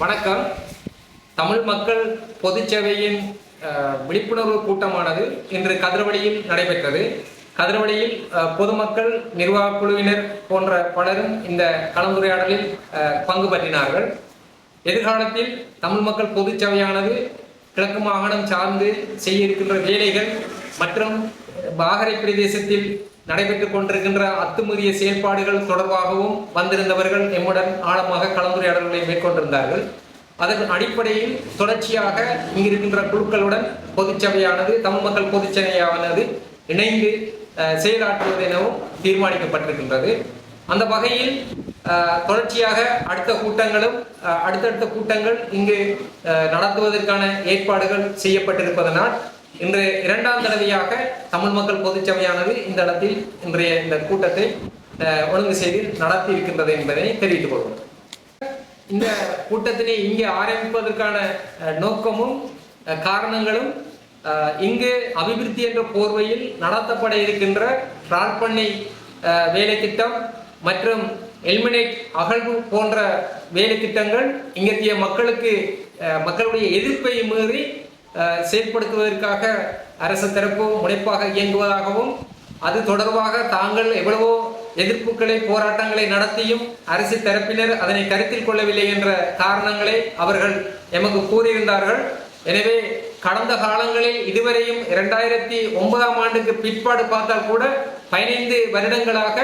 வணக்கம். தமிழ் மக்கள் பொதுச்சேவையின் விழிப்புணர்வு கூட்டமானது இன்று கதிரவடியில் நடைபெற்றது. கதிரவடியில் பொதுமக்கள் நிர்வாக குழுவினர் போன்ற பலரும் இந்த கலந்துரையாடலில் பங்கு பற்றினார்கள். எதிர்காலத்தில் தமிழ் மக்கள் பொதுச்சேவையானது கிழக்கு மாகாணம் சார்ந்து செய்ய இருக்கின்ற வேலைகள் மற்றும் பாகரை பிரதேசத்தில் நடைபெற்றுக் கொண்டிருக்கின்ற அத்துமீறிய செயல்பாடுகள் தொடர்பாகவும் வந்திருந்தவர்கள் எம்முடன் ஆழமாக கலந்துரையாடல்களை மேற்கொண்டிருந்தார்கள். அதன் அடிப்படையில் தொடர்ச்சியாக இங்கிருக்கின்ற குழுக்களுடன் பொதுச்சபையானது தமிழ் மக்கள் பொதுச்சபையானது இணைந்து செயலாற்றுவது எனவும் தீர்மானிக்கப்பட்டிருக்கின்றது. அந்த வகையில் தொடர்ச்சியாக அடுத்த கூட்டங்களும் அடுத்தடுத்த கூட்டங்கள் இங்கு நடத்துவதற்கான ஏற்பாடுகள் செய்யப்பட்டிருப்பதனால் இன்று இரண்டாம் தடவையாக தமிழ் மக்கள் பொதுச்சபையானது இந்த இடத்தில் இன்றைய இந்த கூட்டத்தை அஹ், ஒழுங்கு செய்து நடத்தி இருக்கின்றது என்பதை தெரிவித்துக் கொள்வோம். இந்த கூட்டத்தினை இங்கே ஆரம்பிப்பதற்கான அஹ், நோக்கமும் அஹ், காரணங்களும் இங்கு அபிவிருத்தி என்ற போர்வையில் நடத்தப்பட இருக்கின்ற ராட்பண்ணை அஹ், வேலை திட்டம் மற்றும் எல்மினேட் அகழ்வு போன்ற வேலை திட்டங்கள் இங்கத்திய மக்களுக்கு அஹ், மக்களுடைய எதிர்ப்பை மீறி செயற்படுத்துவதற்காக செயல்படுத்துவதற்காக அரசு தரப்பு முனைப்பாக இயங்குவதாகவும் அது தொடர்பாக தாங்கள் எவ்வளவோ எதிர்ப்புகளை போராட்டங்களை நடத்தியும் அரசு தரப்பினர் அதனை கருத்தில் கொள்ளவில்லை என்ற காரணங்களை அவர்கள் எமக்கு கூறியிருந்தார்கள். எனவே கடந்த காலங்களில் இதுவரையும் இரண்டாயிரத்தி ஒன்பதாம் ஆண்டுக்கு பிற்பாடு பார்த்தால் கூட பதினைந்து வருடங்களாக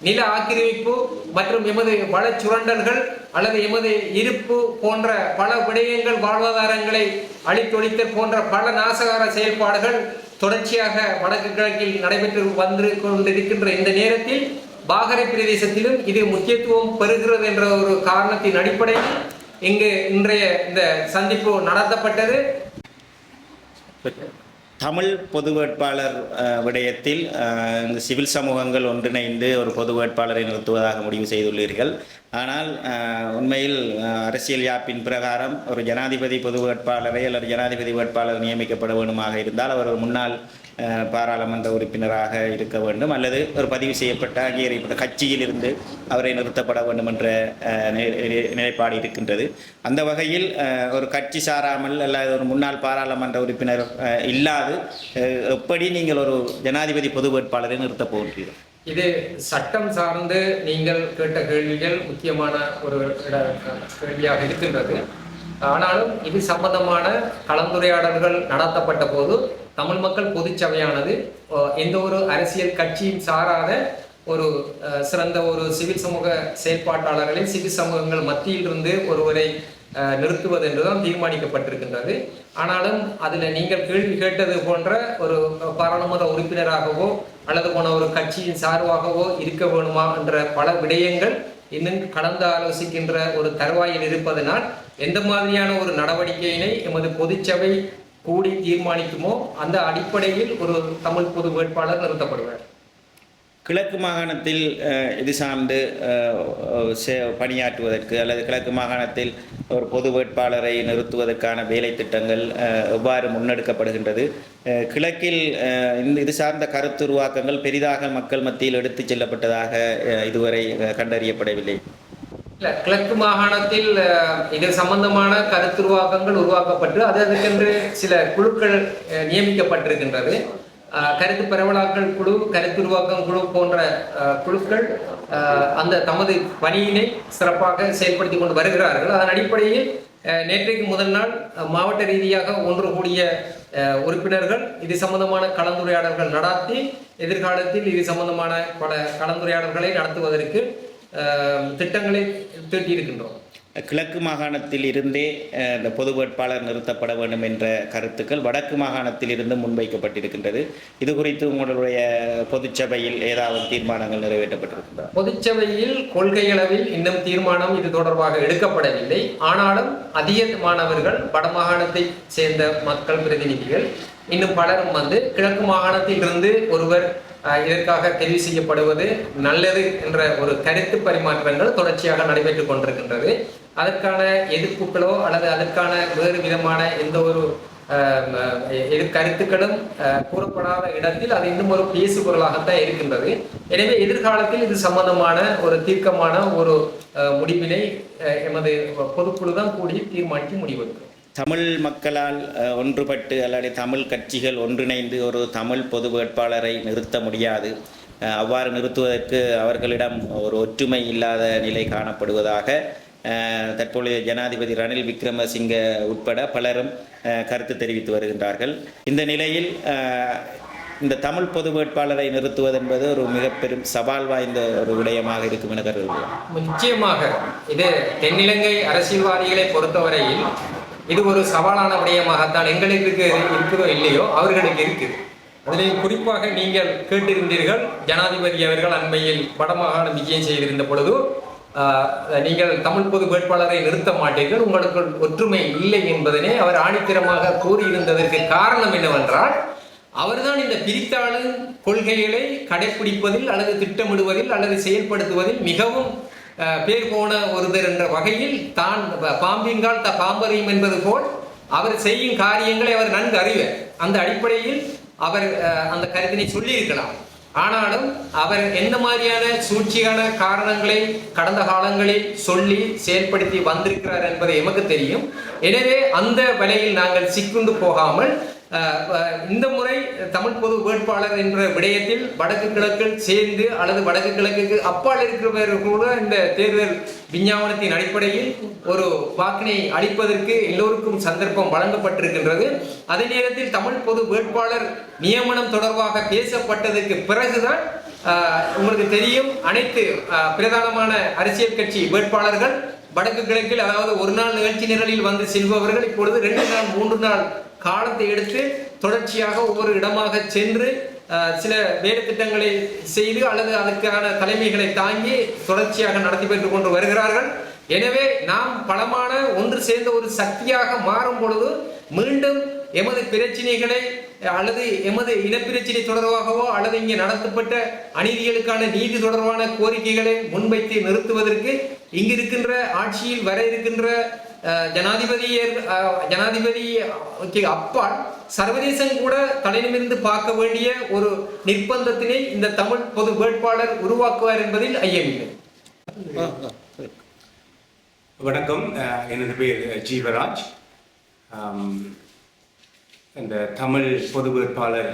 நில ஆக்கிரமிப்பு மற்றும் எமது வள சுரண்டல்கள் அல்லது எமது இருப்பு போன்ற பல விடயங்கள் வாழ்வாதாரங்களை அழித்தொழித்தல் போன்ற பல நாசகார செயல்பாடுகள் தொடர்ச்சியாக வடக்கு கிழக்கில் நடைபெற்று வந்து கொண்டிருக்கின்ற இந்த நேரத்தில் பாகரை பிரதேசத்திலும் இது முக்கியத்துவம் பெறுகிறது என்ற ஒரு காரணத்தின் அடிப்படையில் இங்கு இன்றைய இந்த சந்திப்பு நடத்தப்பட்டது. தமிழ் பொது வேட்பாளர் விடயத்தில் இந்த சிவில் சமூகங்கள் ஒன்றிணைந்து ஒரு பொது வேட்பாளரை நிறுத்துவதாக முடிவு செய்துள்ளீர்கள். ஆனால் உண்மையில் அரசியல் யாப்பின் பிரகாரம் ஒரு ஜனாதிபதி பொது வேட்பாளரை அல்லது ஜனாதிபதி வேட்பாளர் நியமிக்கப்பட வேண்டுமாக இருந்தால் அவர் ஒரு முன்னாள் பாராளுமன்ற உறுப்பினராக இருக்க வேண்டும். அல்லது ஒரு பதிவு செய்யப்பட்ட அங்கீகரிக்கப்பட்ட கட்சியில் இருந்து அவரை நிறுத்தப்பட வேண்டும் என்ற நிலைப்பாடு இருக்கின்றது. அந்த வகையில் ஒரு கட்சி சாராமல் அல்லது ஒரு முன்னாள் பாராளுமன்ற உறுப்பினர் இல்லாது எப்படி நீங்கள் ஒரு ஜனாதிபதி பொது வேட்பாளரை நிறுத்தப் போகிறீர்கள்? இது சட்டம் சார்ந்து நீங்கள் கேட்ட கேள்விகள் முக்கியமான ஒரு கேள்வியாக இருக்கின்றது. ஆனாலும் இது சம்பந்தமான கலந்துரையாடல்கள் நடத்தப்பட்ட போது தமிழ் மக்கள் பொதுச்சபையானது எந்த ஒரு அரசியல் கட்சியும் சாராத ஒரு சிறந்த ஒரு சிவில் சமூக செயற்பாட்டாளர்களை சிவில் சமூகங்கள் மத்தியில் இருந்து ஒருவரை நிறுத்துவது என்றுதான் தீர்மானிக்கப்பட்டிருக்கின்றது. ஆனாலும் அதில் நீங்கள் கேள்வி கேட்டது போன்ற ஒரு பாராளுமன்ற உறுப்பினராகவோ அல்லது போன ஒரு கட்சியின் சார்பாகவோ இருக்க வேணுமா என்ற பல விடயங்கள் இன்னும் கலந்து ஆலோசிக்கின்ற ஒரு தருவாயில் இருப்பதனால் எந்த மாதிரியான ஒரு நடவடிக்கையினை எமது பொதுச்சபை கூடி தீர்மானிக்குமோ அந்த அடிப்படையில் ஒரு தமிழ் பொது வேட்பாளர் நிறுத்தப்படுவார். கிழக்கு மாகாணத்தில் இது சார்ந்து பணியாற்றுவதற்கு அல்லது கிழக்கு மாகாணத்தில் ஒரு பொது வேட்பாளரை நிறுத்துவதற்கான வேலை திட்டங்கள் எவ்வாறு முன்னெடுக்கப்படுகின்றது? கிழக்கில் இந்த இது சார்ந்த கருத்துருவாக்கங்கள் பெரிதாக மக்கள் மத்தியில் எடுத்துச் செல்லப்பட்டதாக இதுவரை கண்டறியப்படவில்லை. இல்லை கிழக்கு மாகாணத்தில் இது சம்பந்தமான கருத்துருவாக்கங்கள் உருவாக்கப்பட்டு அது அதற்கென்று சில குழுக்கள் நியமிக்கப்பட்டிருக்கின்றது. கருத்து பரவலாக்கல் குழு கருத்துருவாக்கம் குழு போன்ற குழுக்கள் அந்த தமது பணியினை சிறப்பாக செயல்படுத்தி கொண்டு வருகிறார்கள். அதன் அடிப்படையில் நேற்றைக்கு முதல் நாள் மாவட்ட ரீதியாக ஒன்று கூடிய உறுப்பினர்கள் இது சம்பந்தமான கலந்துரையாடல்கள் நடத்தி எதிர்காலத்தில் இது சம்பந்தமான பல கலந்துரையாடல்களை நடத்துவதற்கு திட்டங்களை தீட்டியிருக்கின்றோம். கிழக்கு மாகாணத்தில் இருந்தே இந்த பொது வேட்பாளர் நிறுத்தப்பட வேண்டும் என்ற கருத்துக்கள் வடக்கு மாகாணத்தில் இருந்து முன்வைக்கப்பட்டிருக்கின்றது. இது குறித்து உங்களுடைய பொதுச்சபையில் ஏதாவது தீர்மானங்கள் நிறைவேற்றப்பட்டிருக்கின்றன பொதுச்சபையில் கொள்கையளவில் இன்னும் தீர்மானம் இது தொடர்பாக எடுக்கப்படவில்லை. ஆனாலும் அதிகமானவர்கள் வடமாகாணத்தை சேர்ந்த மக்கள் பிரதிநிதிகள் இன்னும் பலரும் வந்து கிழக்கு மாகாணத்தில் இருந்து ஒருவர் இதற்காக தெரிவு செய்யப்படுவது நல்லது என்ற ஒரு கருத்து பரிமாற்றங்கள் தொடர்ச்சியாக நடைபெற்றுக் கொண்டிருக்கின்றது. அதற்கான எதிர்ப்புகளோ அல்லது அதற்கான வேறு விதமான எந்த ஒரு எதிர் கருத்துக்களும் கூறப்படாத இடத்தில் அது இன்னும் ஒரு பேசு பொருளாகத்தான் இருக்கின்றது. எனவே எதிர்காலத்தில் இது சம்பந்தமான ஒரு தீர்க்கமான ஒரு முடிவினை எமது பொதுக்குழு தான் கூடி தீர்மானித்து முடிவெடுக்கும். தமிழ் மக்களால் ஒன்றுபட்டு அல்லது தமிழ் கட்சிகள் ஒன்றிணைந்து ஒரு தமிழ் பொது வேட்பாளரை நிறுத்த முடியாது. அவ்வாறு நிறுத்துவதற்கு அவர்களிடம் ஒரு ஒற்றுமை இல்லாத நிலை காணப்படுவதாக தற்போதைய ஜனாதிபதி ரணில் விக்ரமசிங்க உட்பட பலரும் கருத்து தெரிவித்து வருகின்றார்கள். இந்த நிலையில் இந்த தமிழ் பொது வேட்பாளரை நிறுத்துவது என்பது ஒரு மிக பெரும் சவால் வாய்ந்த ஒரு விடயமாக இருக்கும் என கருதுகிறோம். நிச்சயமாக இது தென்னிலங்கை அரசியல்வாதிகளை பொறுத்தவரையில் இது ஒரு சவாலான விடயமாகத்தான் எங்களுக்கு இருக்குதோ இல்லையோ அவர்களுக்கு இருக்குது. அதிலே குறிப்பாக நீங்கள் கேட்டிருந்தீர்கள் ஜனாதிபதி அவர்கள் அண்மையில் வடமாகாணம் விஜயம் செய்திருந்த பொழுது நீங்கள் தமிழ் பொது வேட்பாளரை நிறுத்த மாட்டீர்கள் உங்களுக்கு ஒற்றுமை இல்லை என்பதனை அவர் ஆணித்தரமாக கூறியிருந்ததற்கு காரணம் என்னவென்றால் அவர்தான் இந்த பிரித்தாளும் கொள்கைகளை கடைப்பிடிப்பதில் அல்லது திட்டமிடுவதில் அல்லது செயல்படுத்துவதில் மிகவும் பேர் போன ஒருவர் என்ற வகையில் தான் பாம்பிங்கால் த பாம்பறியும் என்பது போல் அவர் செய்யும் காரியங்களை அவர் நன்கு அறிவர். அந்த அடிப்படையில் அவர் அந்த கருத்தினை சொல்லியிருக்கலாம். ஆனாலும் அவர் என்ன மாதிரியான சூழ்ச்சியான காரணங்களை கடந்த காலங்களில் சொல்லி செயல்படுத்தி வந்திருக்கிறார் என்பது எமக்கு தெரியும். எனவே அந்த வலையில் நாங்கள் சிக்குண்டு போகாமல் இந்த முறை தமிழ் பொது வேட்பாளர் என்ற விடயத்தில் வடக்கு கிழக்கில் சேர்ந்து அல்லது வடக்கு கிழக்குக்கு அப்பால் இருக்கிறவர்கள் கூட இந்த தேர்தல் விஞ்ஞாபனத்தின் அடிப்படையில் ஒரு வாக்கினை அளிப்பதற்கு எல்லோருக்கும் சந்தர்ப்பம் வழங்கப்பட்டிருக்கின்றது. அதே நேரத்தில் தமிழ் பொது வேட்பாளர் நியமனம் தொடர்பாக பேசப்பட்டதற்கு பிறகுதான் உங்களுக்கு தெரியும் அனைத்து பிரதானமான அரசியல் கட்சி வேட்பாளர்கள் வடக்கு கிழக்கில் அதாவது ஒரு நாள் நிகழ்ச்சி நிரலில் வந்து செல்பவர்கள் இப்பொழுது ரெண்டு நாள் மூன்று நாள் காலத்தை எடுத்து தொடர்ச்சியாக ஒவ்வொரு இடமாக சென்று சில வேலை திட்டங்களை செய்து அல்லது அதற்கான தலைமைகளை தாங்கி தொடர்ச்சியாக நடத்தி பெற்றுக் கொண்டு வருகிறார்கள். எனவே நாம் பலமான ஒன்று சேர்ந்த ஒரு சக்தியாக மாறும் பொழுது மீண்டும் எமது பிரச்சனைகளை அல்லது எமது இனப்பிரச்சினை தொடர்பாகவோ அல்லது இங்கே நடத்தப்பட்ட அநீதிகளுக்கான நீதி தொடர்பான கோரிக்கைகளை முன்வைத்து நிறுத்துவதற்கு இங்கு இருக்கின்ற ஆட்சியில் வர இருக்கின்ற அஹ், ஜனாதிபதியர் ஜனாதிபதிக்கு அப்பால் சர்வதேசம் கூட தலையிலிருந்து பார்க்க வேண்டிய ஒரு நிர்பந்தத்தினை இந்த தமிழ் பொது வேட்பாளர் உருவாக்குவார் என்பதில் ஐயமில்லை. வணக்கம். அஹ் எனது பேர் ஜீவராஜ். இந்த தமிழ் பொது வேட்பாளர்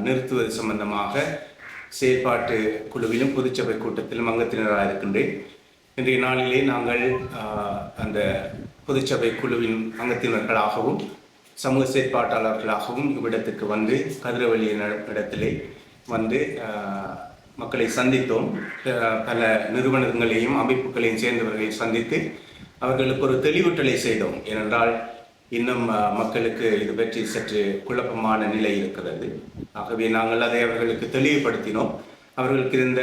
நிறுத்துவது சம்பந்தமாக செயற்பாட்டு குழுவிலும் பொதுச்சபை கூட்டத்திலும் அங்கத்தினராக இருக்கின்றேன். இன்றைய நாளிலே நாங்கள் அந்த பொதுச்சபை குழுவின் அங்கத்தினர்களாகவும் சமூக செயற்பாட்டாளர்களாகவும் இவ்விடத்துக்கு வந்து கதிரவழி இடத்திலே வந்து மக்களை சந்தித்தோம். பல நிறுவனங்களையும் அமைப்புகளையும் சேர்ந்தவர்களையும் சந்தித்து அவர்களுக்கு ஒரு தெளிவூட்டலை செய்தோம். ஏனென்றால் இன்னும் மக்களுக்கு இது பற்றி சற்று குழப்பமான நிலை இருக்கிறது. ஆகவே நாங்கள் அதை அவர்களுக்கு தெளிவுபடுத்தினோம். அவர்களுக்கு இருந்த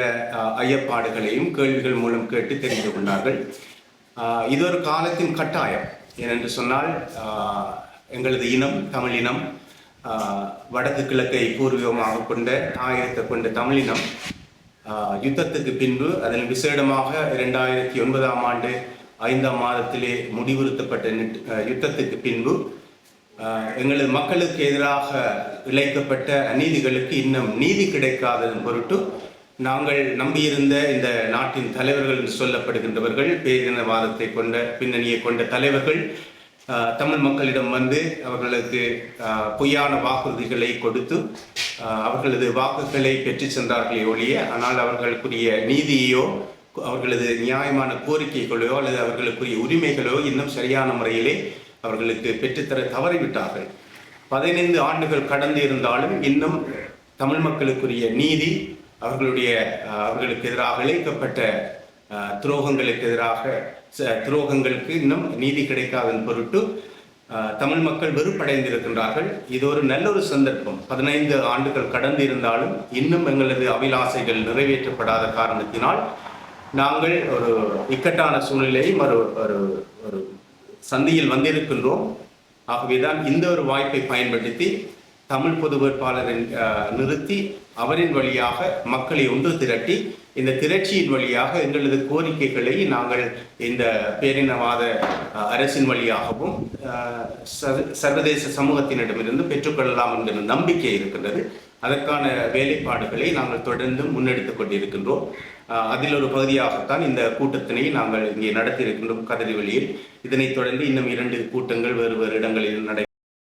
ஐயப்பாடுகளையும் கேள்விகள் மூலம் கேட்டு தெரிந்து கொண்டார்கள். இது ஒரு காலத்தின் கட்டாயம். ஏனென்று சொன்னால் எங்களது இனம் தமிழ் இனம் வடக்கு கிழக்கை பூர்வீகமாக கொண்ட ஆயிரத்தை கொண்ட தமிழினம் யுத்தத்துக்கு பின்பு அதில் விசேடமாக இரண்டாயிரத்தி ஒன்பதாம் ஆண்டு ஐந்தாம் மாதத்திலே முடிவுறுத்தப்பட்ட நிட்- யுத்தத்துக்கு பின்பு எங்களது மக்களுக்கு எதிராக இழைக்கப்பட்ட அநீதிகளுக்கு இன்னும் நீதி கிடைக்காததன் பொருட்டு நாங்கள் நம்பியிருந்த இந்த நாட்டின் தலைவர்கள் என்று சொல்லப்படுகின்றவர்கள் பேரினவாதத்தை கொண்ட பின்னணியை கொண்ட தலைவர்கள் தமிழ் மக்களிடம் வந்து அவர்களுக்கு பொய்யான வாக்குறுதிகளை கொடுத்து அவர்களது வாக்குகளை பெற்று சென்றார்களே ஒழிய ஆனால் அவர்களுக்குரிய நீதியோ அவர்களது நியாயமான கோரிக்கைகளோ அல்லது அவர்களுக்குரிய உரிமைகளோ இன்னும் சரியான முறையிலே அவர்களுக்கு பெற்றுத்தர தவறிவிட்டார்கள். பதினைந்து ஆண்டுகள் கடந்து இருந்தாலும் இன்னும் தமிழ் மக்களுக்குரிய நீதி அவர்களுடைய அவர்களுக்கு எதிராக இழைக்கப்பட்ட துரோகங்களுக்கு எதிராக ச- துரோகங்களுக்கு இன்னும் நீதி கிடைக்காதன் பொருட்டு தமிழ் மக்கள் வெறுப்படைந்திருக்கின்றார்கள். இது ஒரு நல்ல ஒரு சந்தர்ப்பம். பதினைந்து ஆண்டுகள் கடந்து இருந்தாலும் இன்னும் எங்களது அபிலாசைகள் நிறைவேற்றப்படாத காரணத்தினால் நாங்கள் ஒரு இக்கட்டான சூழ்நிலையும் ஒரு ஒரு ஒரு சந்தியில் வந்திருக்கின்றோம். ஆகவேதான் இந்த ஒரு வாய்ப்பை பயன்படுத்தி தமிழ் பொது வேட்பாளரை நிறுத்தி அவரின் வழியாக மக்களை ஒன்று திரட்டி இந்த திரட்சியின் வழியாக எங்களது கோரிக்கைகளை நாங்கள் இந்த பேரினவாத அரசின் வழியாகவும் சர்வதேச சமூகத்தினிடமிருந்து பெற்றுக்கொள்ளலாம் என்கிற நம்பிக்கை இருக்கின்றது. அதற்கான வேலைப்பாடுகளை நாங்கள் தொடர்ந்து முன்னெடுத்துக் கொண்டிருக்கின்றோம். அதில் ஒரு பகுதியாகத்தான் இந்த கூட்டத்தினை நாங்கள் இங்கே நடத்தியிருக்கின்றோம் கதிரி கதிரிவெளியில் இதனைத் தொடர்ந்து இன்னும் இரண்டு கூட்டங்கள் வேறு வேறு இடங்களில் நடை